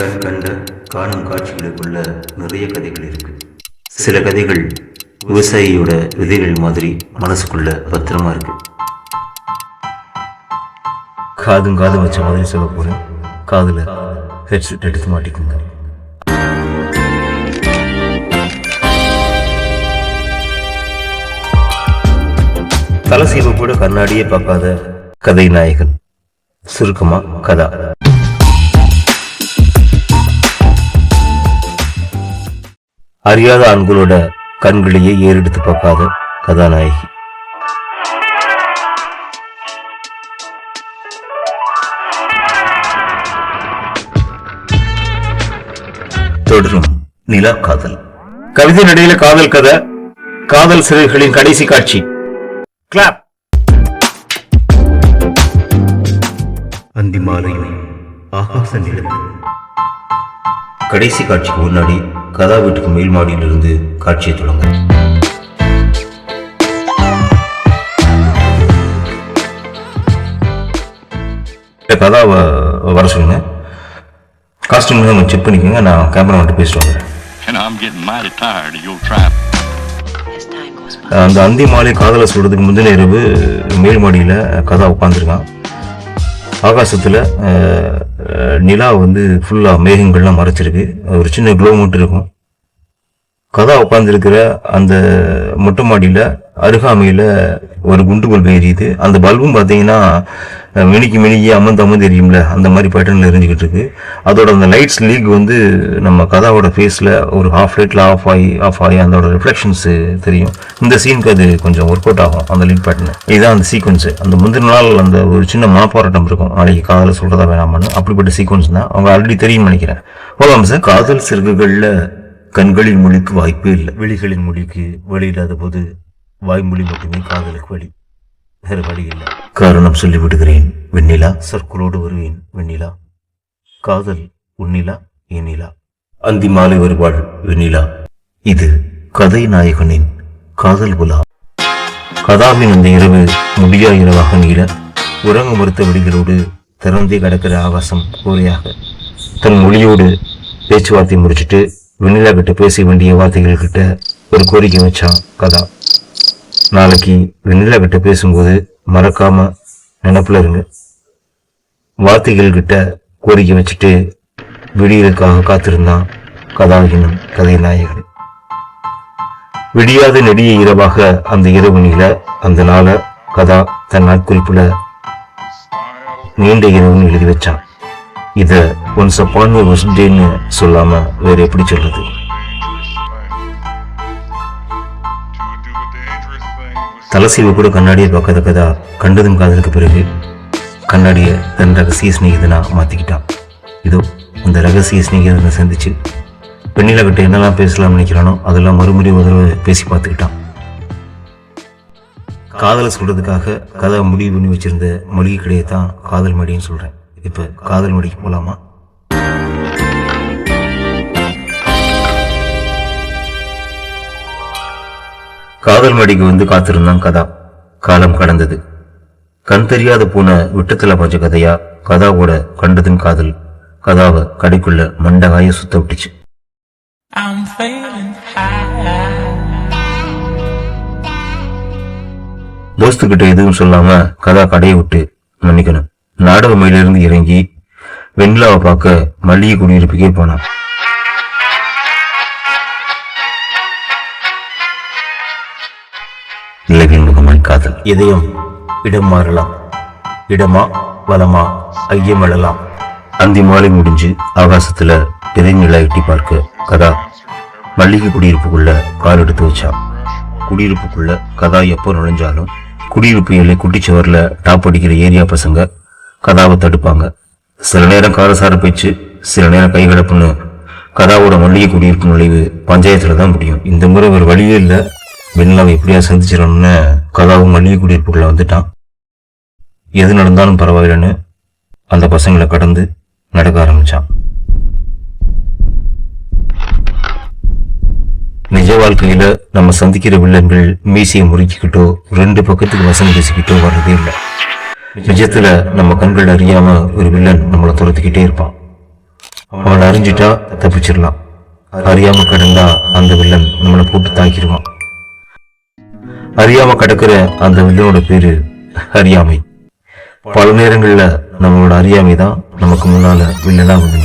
கண் கண்ட காணும் காட்சிகளுக்குள்ள நிறைய கதைகள் இருக்கு. சில கதைகள் விவசாயியோட விதைகள் மாதிரி மனசுக்குள்ள பத்திரமா இருக்கு. காதும் காது வச்ச மாதிரி சொல்ல போறேன். காதுல ஹெட்செட் எடுத்து மாட்டிக்கோங்க. தலசீவு கூட கண்ணாடியே பார்க்காத கதை நாயகன். சுருக்கமா கதா. அறியாத ஆண்களோட கண்களையே ஏறெடுத்து பார்க்காத கதாநாயகி. தொடரும் நிலா காதல். கவிதை நடையில காதல் கதை காதல் சிறைகளின் கடைசி காட்சி. கிளாப் அந்தி மாலையும் ஆகாச நிலம் கடைசி காட்சிக்கு முன்னாடி கதா வீட்டுக்கு மேல் மாடியிலிருந்து காட்சியை தொடங்க கதாவை வர சொல்லுங்க காஸ்டியூம் கொஞ்சம் செக் பண்ணிக்கோங்க நான் கேமரா வந்துட்டு பேசிட்டு வந்துடுறேன் And I'm getting mighty tired of your trap. As time goes by. அந்த அந்தி மாலை காதலை சொல்றதுக்கு முந்தின இரவு மேல் மாடியில் கதா உட்காந்துருக்கான் ஆகாசத்தில் நிலா வந்து ஃபுல்லாக மேகங்கள்லாம் மறைச்சிருக்கு. ஒரு சின்ன க்ளோ மட்டும் இருக்கும். கதா உட்காந்துருக்கிற அந்த மொட்டை மாடியில் அருகாமையில் ஒரு குண்டுகோல் எரியுது. அந்த பல்பும் பார்த்தீங்கன்னா மினிக்கு மினிக்கி அமர்ந்து அமர்ந்து எரியும்ல. அந்த மாதிரி பேட்டர்னில் எரிஞ்சுக்கிட்டு இருக்கு. அதோட அந்த லைட்ஸ் லீக் வந்து நம்ம கதாவோட ஃபேஸில் ஒரு ஹாஃப் லைட்டில் ஆஃப் ஆகி ஆஃப் ஆகி அதோட ரிஃப்ளெக்ஷன்ஸு தெரியும். இந்த சீனுக்கு அது கொஞ்சம் ஒர்க் அவுட் ஆகும் அந்த லீட் பேட்டர்னு இதுதான் அந்த சீக்வன்ஸ் அந்த முந்தின நாள் அந்த ஒரு சின்ன மனப்போராட்டம் இருக்கும். நாளைக்கு காதலை சொல்கிறதா வேணாமான்னு. அப்படிப்பட்ட சீக்வன்ஸ் தான். அவங்க ஆல்ரெடி தெரியும் நினைக்கிறேன். போகலாம் சார் காதல் சிறகுகளில் கண்களின் மொழிக்கு வாய்ப்பே இல்லை. விழிகளின் மொழிக்கு வழி இல்லாத போது வாய்மொழி மட்டுமே காதலுக்கு வழி. வேறு வழி இல்லை. காரணம் சொல்லி விடுகிறேன் வெண்ணிலா. சர்க்குலோடு வருவேன் வெண்ணிலா. காதல் உன்னிலா எண்ணிலா அந்தி மாலை வருவாள் வெண்ணிலா. இது கதை நாயகனின் காதல் உலா. கதாவின் அந்த இரவு முடியா இரவாக நீள உறங்க மறுத்த வழிகளோடு திறந்தே கிடக்கிற ஆகாசம் கோரையாக. தன் மொழியோடு பேச்சுவார்த்தை முடிச்சிட்டு வெண்ணிலா கிட்ட பேச வேண்டிய வார்த்தைகள் கிட்ட ஒரு கோரிக்கை வச்சான் கதா. நாளைக்கு வெண்ணிலா கிட்ட பேசும்போது மறக்காம நினப்புல இருங்க. வார்த்தைகள் கிட்ட கோரிக்கை வச்சுட்டு விடியலுக்காக காத்திருந்தான் கதாவினும் கதை நாயகன் விடியாத நெடிய இரவாக அந்த இரவு நில அந்த நாள கதா தன் நாட்குறிப்புல நீண்ட இரவுன்னு எழுதி வச்சான். இத ஒன்ஸ் அப்பான் டேன்னு சொல்லாம வேற எப்படி சொல்றது? தலசீவு கூட கண்ணாடியை பார்க்காத கதா கண்டதும் காதலுக்கு பிறகு கண்ணாடியை தன் ரகசிய சிநேகிதனா மாத்திக்கிட்டான் இதோ அந்த ரகசிய சிநேகிதனை சந்திச்சு பெண்ணில கிட்ட என்னெல்லாம் பேசலாம்னு நினைக்கிறானோ அதெல்லாம் மறுமுறை ஒரு தடவை பேசி பார்த்துக்கிட்டான். காதலை சொல்றதுக்காக கதை முடிவு பண்ணி வச்சிருந்த மளிகை கடையை தான் காதல் மடின்னு சொல்றேன். இப்போ காதல் மடிக்கு போலாமா? காதல் மடிக்கு வந்து காத்திருந்தான் கதா. காலம் கடந்தது. கண் தெரியாத பூன விட்டத்துல பாஞ்ச கதையா? கதாவோட கண்டதும் காதல். கதாவை கடைக்குள்ள மண்டகாய சுத்த விட்டுச்சு. தோஸ்துக்கிட்ட எதுவும் சொல்லாம கதா கடையை விட்டு மன்னிக்கணும். நாடக மேலிருந்து இறங்கி வெண்ணிலாவை பார்க்க மல்லிகை குடியிருப்புக்கே போனான். நிலவின் முகமாய் காதல். இதயம் இடம் மாறலாம் இடமா வலமா ஐயம் எழலாம் அந்தி மாலை முடிஞ்சு ஆகாசத்துல விதை நிலா எட்டி பார்க்க கதா. மல்லிகை குடியிருப்புக்குள்ள கால் எடுத்து வச்சான். குடியிருப்புக்குள்ள கதா எப்போ நுழைஞ்சாலும் குடியிருப்பு எல்லை குட்டிச்சுவர்ல டாப் அடிக்கிற ஏரியா பசங்க கதாவை தடுப்பாங்க. சில நேரம் காரசார பேச்சு சில நேரம் கைகலப்புன்னு கதாவோட மல்லிகை குடியிருப்பு நுழைவு பஞ்சாயத்துல தான் முடியும். இந்த முறை ஒரு வழியே இல்லை. வெண்ணிலாவை எப்படியா சந்திச்சிடணும்னு கதாவும் மல்லிகை குடியிருப்புக்குள்ள வந்துட்டான். எது நடந்தாலும் பரவாயில்லைன்னு அந்த பசங்களை கடந்து நடக்க ஆரம்பிச்சான். நிஜ வாழ்க்கையில நம்ம சந்திக்கிற வில்லன்கள் மீசையை முறுக்கிக்கிட்டோ ரெண்டு பக்கத்துக்கு வசனம் பேசிக்கிட்டோ வர்றதே இல்லை. நிஜத்துல நம்ம கண்கள் அறியாம ஒரு வில்லன் நம்மளை துரத்துக்கிட்டே இருப்பான். அவனை அறிஞ்சிட்டா தப்பிச்சிடலாம். அறியாம கடந்தா அந்த வில்லன் நம்மளை போட்டு தாக்கிடுவான். அறியாம கடக்கிற அந்த வில்லனோட பேரு அறியாமை. பல நேரங்கள்ல நம்மளோட அறியாமை தான் நமக்கு முன்னால வில்லனா வந்து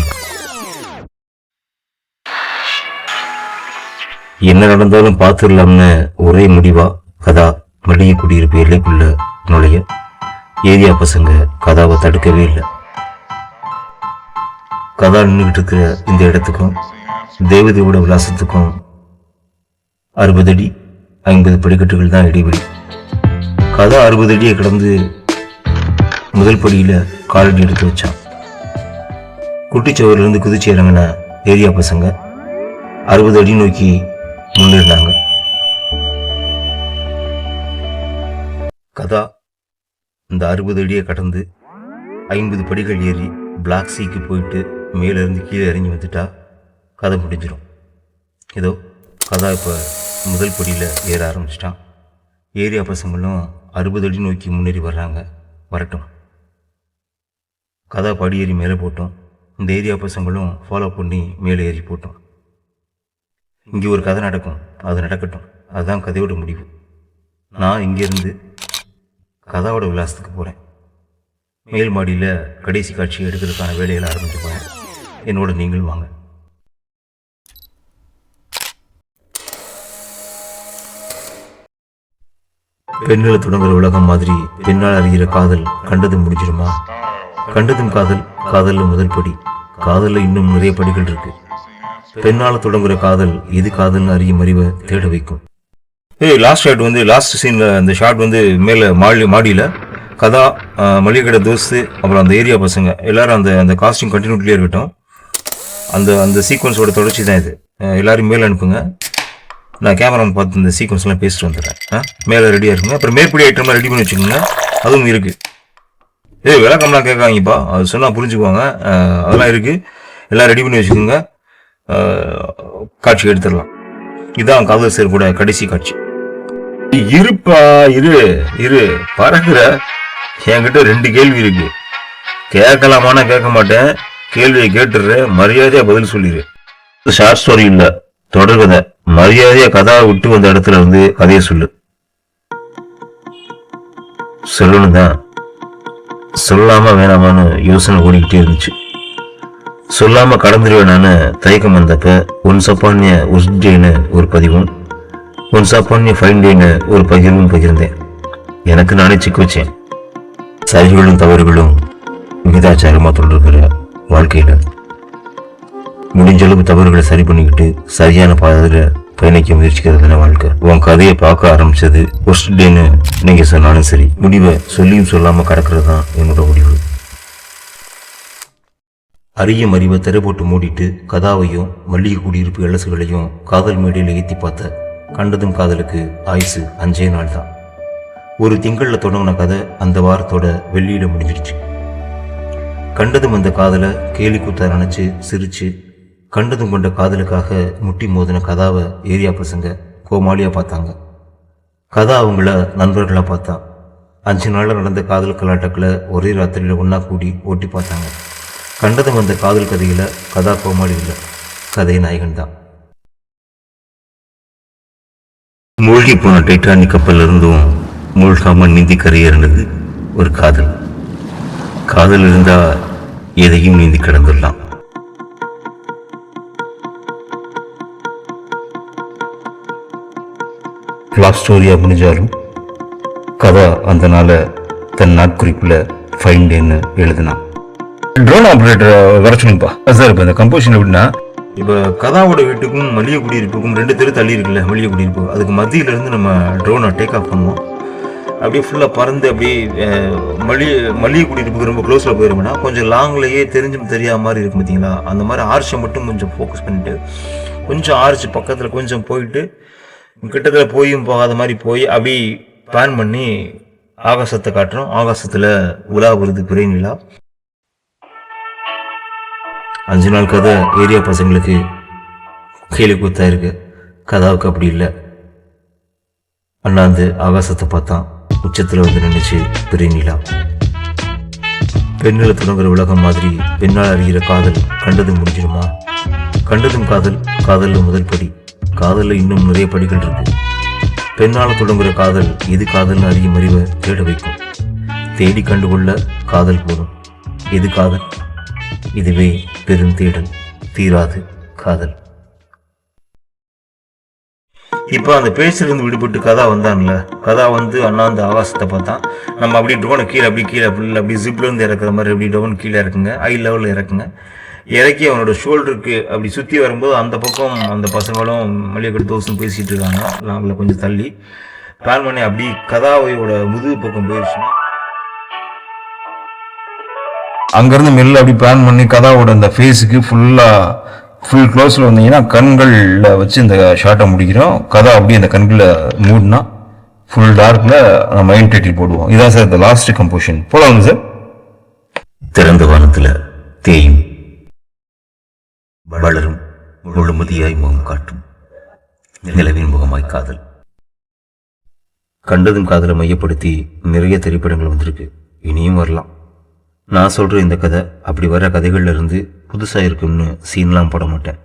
என்ன நடந்தாலும் பார்த்துடலாம்னு ஒரே முடிவா கதா மளிகை குடியிருப்பு எல்லைக்குள்ள நுழைய. ஏரியா பசங்க கதாவை தடுக்கவே இல்லை. கதா நின்றுகிட்டு இருக்கிற இந்த இடத்துக்கும் தேவதையோட விலாசத்துக்கும் அறுபது அடி ஐம்பது படிக்கட்டுகள் தான் இடைவெளி. கதா அறுபது அடியை கடந்து முதல் படியில் காலடி எடுத்து வச்சான். குட்டிச்சவர்லேருந்து குதிச்சு இறங்கின ஏரியா பசங்க அறுபது அடி நோக்கி முன்னேறினாங்க கதா இந்த அறுபது அடியை கடந்து ஐம்பது படிகள் ஏறி பிளாக் சீக்கு போயிட்டு மேலேருந்து கீழே இறங்கி வந்துட்டா கதை முடிஞ்சிடும் ஏதோ கதா இப்போ முதல் படியில் ஏற ஆரம்பிச்சிட்டான். ஏரியா பசங்களும் அறுபது அடி நோக்கி முன்னேறி வர்றாங்க. வரட்டும். கதா படியேறி ஏறி மேலே போட்டோம். இந்த ஏரியா பசங்களும் ஃபாலோ பண்ணி மேலே ஏறி போட்டோம். இங்கே ஒரு கதை நடக்கும். அது நடக்கட்டும். அதுதான் கதையோட முடிவு. நான் இங்கேருந்து கதாவோட விலாசத்துக்கு போகிறேன் மேல் மாடியில் கடைசி காட்சி எடுக்கிறதுக்கான வேலையில் ஆரம்பிச்சு போகிறேன் என்னோட நீங்கள் வாங்க. பெண்களை தொடங்குற உலகம் மாதிரி பெண்ணால் அறிகிற காதல் கண்டதும் முடிஞ்சிருமா கண்டதும் காதல் காதல்ல முதல் படி. காதல்ல இன்னும் நிறைய படிகள் இருக்கு. பெண்ணால தொடங்குற காதல் எது காதல்னு அறியும் அறிவை தேட வைக்கும். ஏய் லாஸ்ட் ஷாட் வந்து லாஸ்ட் சீன்ல அந்த ஷாட் வந்து மேல மாடி மாடியில கதா மளிகை கடை தோஸ்து அப்புறம் அந்த ஏரியா பசங்க. எல்லாரும் அந்த அந்த காஸ்டியூம் கண்டினியூட்டிலே இருக்கட்டும். அந்த அந்த சீக்வன்ஸோட தொடர்ச்சி தான் இது. எல்லாரும் மேலே அனுப்புங்க. நான் கேமராவில் பார்த்து இந்த சீக்வன்ஸ்லாம் பேசிட்டு வந்துடுறேன். ஆ? மேலே ரெடியாக இருக்குங்க அப்புறம் மேற்படி ஐட்டம்லாம் ரெடி பண்ணி வச்சுக்கோங்க அதுவும் இருக்குது ஏய் விளக்கம்லாம் கேட்காங்கப்பா அது சொன்னால் புரிஞ்சுக்குவாங்க. அதெல்லாம் இருக்குது எல்லாம் ரெடி பண்ணி வச்சுக்கோங்க. காட்சி எடுத்துடலாம். இதுதான் காதல் சேர் கூட கடைசி காட்சி. இருப்பா இரு இரு. பறக்குற. என்கிட்ட ரெண்டு கேள்வி இருக்கு. கேட்கலாமான்னா கேட்க மாட்டேன். கேள்வியை கேட்டுடுற மரியாதையா பதில் சொல்லிடு. ஷார்ட் ஸ்டோரி இல்லை. தொடர்கதை. மரியாதையா கதாவை விட்டு வந்த இடத்துல இருந்து கதையை சொல்லு. சொல்லணும் தான் சொல்லாம வேணாமான்னு யோசனை ஓடிக்கிட்டே இருந்துச்சு. சொல்லாம கடந்துருவேனான்னு தயக்கம் வந்தப்ப ஒன் சப்பான்ய உஸ்டேன்னு ஒரு பதிவும் ஒன் சப்பான்ய ஃபைன் டேன்னு ஒரு பகிர்வும் பகிர்ந்தேன். எனக்கு நானே சிக்க வச்சேன். சரிகளும் தவறுகளும் விகிதாச்சாரமாக தொடர்கிற வாழ்க்கையில. முடிஞ்ச அளவு தவறுகளை சரி பண்ணிக்கிட்டு சரியான பாதையில பயணிக்க முயற்சிக்கிறது வாழ்க்கை. உன் கதையை பார்க்க ஆரம்பிச்சது ஃபர்ஸ்ட் டேன்னு நீங்க சொன்னாலும் சரி முடிவை சொல்லியும் சொல்லாம கடக்கிறது தான் என்னோட முடிவு. அரிய மறிவை திரை போட்டு மூடிட்டு கதாவையும் மல்லிகை குடியிருப்பு எலசுகளையும் காதல் மேடையில் ஏற்றி பார்த்த கண்டதும் காதலுக்கு ஆயுசு அஞ்சே நாள் தான். ஒரு திங்களில் தொடங்கின கதை அந்த வாரத்தோட வெள்ளியில முடிஞ்சிடுச்சு. கண்டதும் அந்த காதலை கேலி கூத்தா நினச்சி சிரிச்சு கண்டதும் கொண்ட காதலுக்காக முட்டி மோதின கதாவை ஏரியா பசங்க கோமாளியாக பார்த்தாங்க. கதா அவங்கள நண்பர்களாக பார்த்தா. அஞ்சு நாளில் நடந்த காதல் கலாட்டக்கில் ஒரே ராத்திரியில் ஒன்றா கூடி ஓட்டி பார்த்தாங்க. கண்டதும் அந்த காதல் கதையில் கதா கோமாளி இல்லை. கதை நாயகன் தான். மூழ்கி போன டைட்டானிக் கப்பல் இருந்தும் மூழ்காம நீந்தி கரையேறினது ஒரு காதல். காதல் இருந்தால் எதையும் நீந்தி கடந்துடலாம். லவ் ஸ்டோரியா முடிஞ்சாலும் கதா அந்த நாளை தன் நாட்குறிப்பில் ஃபைன் டேன்னு எழுதினான். ட்ரோன் ஆப்ரேட்டர் வர சொன்னீங்கப்பா சார் இப்போ இந்த கம்போசிஷன் எப்படின்னா இப்போ கதாவோட வீட்டுக்கும் மல்லிகை குடியிருப்புக்கும் ரெண்டு தெரு தள்ளி இருக்குல்ல மல்லிகை குடியிருப்பு. அதுக்கு மத்தியில இருந்து நம்ம ட்ரோனை டேக் ஆஃப் பண்ணுவோம். அப்படியே ஃபுல்லாக பறந்து அப்படியே மல்லிகை மல்லிகை குடியிருப்புக்கு ரொம்ப க்ளோஸில் போயிருந்தோம்னா கொஞ்சம் லாங்லேயே தெரிஞ்சும் தெரியாத மாதிரி இருக்கும் பார்த்தீங்களா அந்த மாதிரி ஆர்ச்சை மட்டும் கொஞ்சம் ஃபோக்கஸ் பண்ணிட்டு கொஞ்சம் ஆர்ச் பக்கத்தில் கொஞ்சம் போயிட்டு கிட்டத்தில் போயும் போகாத மாதிரி போய் அப்படி பிளான் பண்ணி ஆகாசத்தை காட்டுறோம். ஆகாசத்தில் உலா வருது பிறை நிலா. அஞ்சு நாள் கதை ஏரியா பசங்களுக்கு கேலி கூத்தா இருக்கு. கதாவுக்கு அப்படி இல்லை. அண்ணாந்து ஆகாசத்தை பார்த்தான். உச்சத்தில் வந்து நின்றுச்சு பிறை நிலா. பெண்ணில தொடங்குற உலகம் மாதிரி பெண்ணால் அறிகிற காதல் கண்டதும் முடிஞ்சிருமா கண்டதும் காதல் காதலில் முதல் படி. காதல்ல இன்னும் நிறைய படிகள் இருக்கு. பெண்ணால் தொடங்குற காதல் எது காதல்னு அறியும் அறிவை தேட வைக்கும். தேடி கண்டுகொள்ள காதல் போதும். எது காதல்? இதுவே பெருந்தேடல் தீராது காதல். இப்போ அந்த பேச்சிலிருந்து விடுபட்டு கதா வந்தான்ல. கதா வந்து அண்ணா அந்த ஆகாசத்தை பார்த்தான். நம்ம அப்படி ட்ரோனை கீழே அப்படி கீழே அப்படி அப்படி ஜிப்ல இருந்து இறக்குற மாதிரி அப்படி டவுன் கீழே இறக்குங்க. ஹை லெவலில் இறக்குங்க. இறக்கி அவனோட ஷோல்டருக்கு அப்படி சுற்றி வரும்போது அந்த பக்கம் அந்த பசங்களும் மல்லிகை தோசும் பேசிகிட்டு இருக்காங்க. லாங்கில் கொஞ்சம் தள்ளி. பிளான் பண்ணி அப்படி கதாவையோட முதுகு பக்கம் போயிடுச்சுன்னா அங்கேருந்து மெல்ல அப்படி பிளான் பண்ணி கதாவோட அந்த ஃபேஸுக்கு ஃபுல்லாக ஃபுல் க்ளோஸில் வந்தீங்கன்னா கண்களில் வச்சு இந்த ஷார்ட்டை முடிக்கிறோம். கதா அப்படியே அந்த கண்களில் மூடினா ஃபுல் டார்க்கில் மைண்ட் டைட்டில் போடுவோம். இதான் சார் இந்த லாஸ்ட் கம்போஷன் போலாங்க சார் திறந்த வானத்தில் முழுமதியாய் முகம் காட்டும். நிலவின் முகமாய் காதல். கண்டதும் காதலை மையப்படுத்தி நிறைய திரைப்படங்கள் வந்திருக்கு. இனியும் வரலாம். நான் சொல்கிற இந்த கதை அப்படி வர கதைகள்ல இருந்து புதுசாக இருக்கும்னு சீன்லாம் போட மாட்டேன்.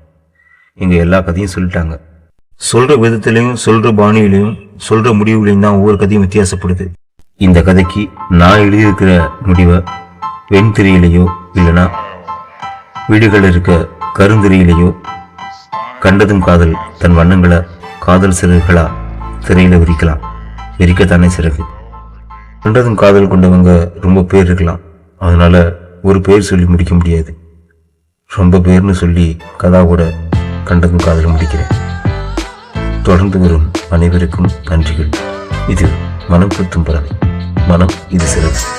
இங்கே எல்லா கதையும் சொல்லிட்டாங்க. சொல்கிற விதத்துலையும் சொல்கிற பாணியிலையும் சொல்கிற முடிவுலையும் தான் ஒவ்வொரு கதையும் வித்தியாசப்படுது. இந்த கதைக்கு நான் எழுதியிருக்கிற முடிவை வெண்திரையிலையோ இல்லைனா வீடுகளில் இருக்க கருந்திரையிலையோ கண்டதும் காதல் தன் வண்ணங்களை காதல் சிறகுகளா திரையில விரிக்கலாம் விரிக்கத்தானே சிறகு. கண்டதும் காதல் கொண்டவங்க ரொம்ப பேர் இருக்கலாம். அதனால ஒரு பேர் சொல்லி முடிக்க முடியாது. ரொம்ப பேர்னு சொல்லி கதாவோட கண்டதும் காதல் முடிக்கிறேன். தொடர்ந்து வரும் அனைவருக்கும் நன்றிகள். இது மனம் குத்தும் பறவை. மனம் இது சிறகு.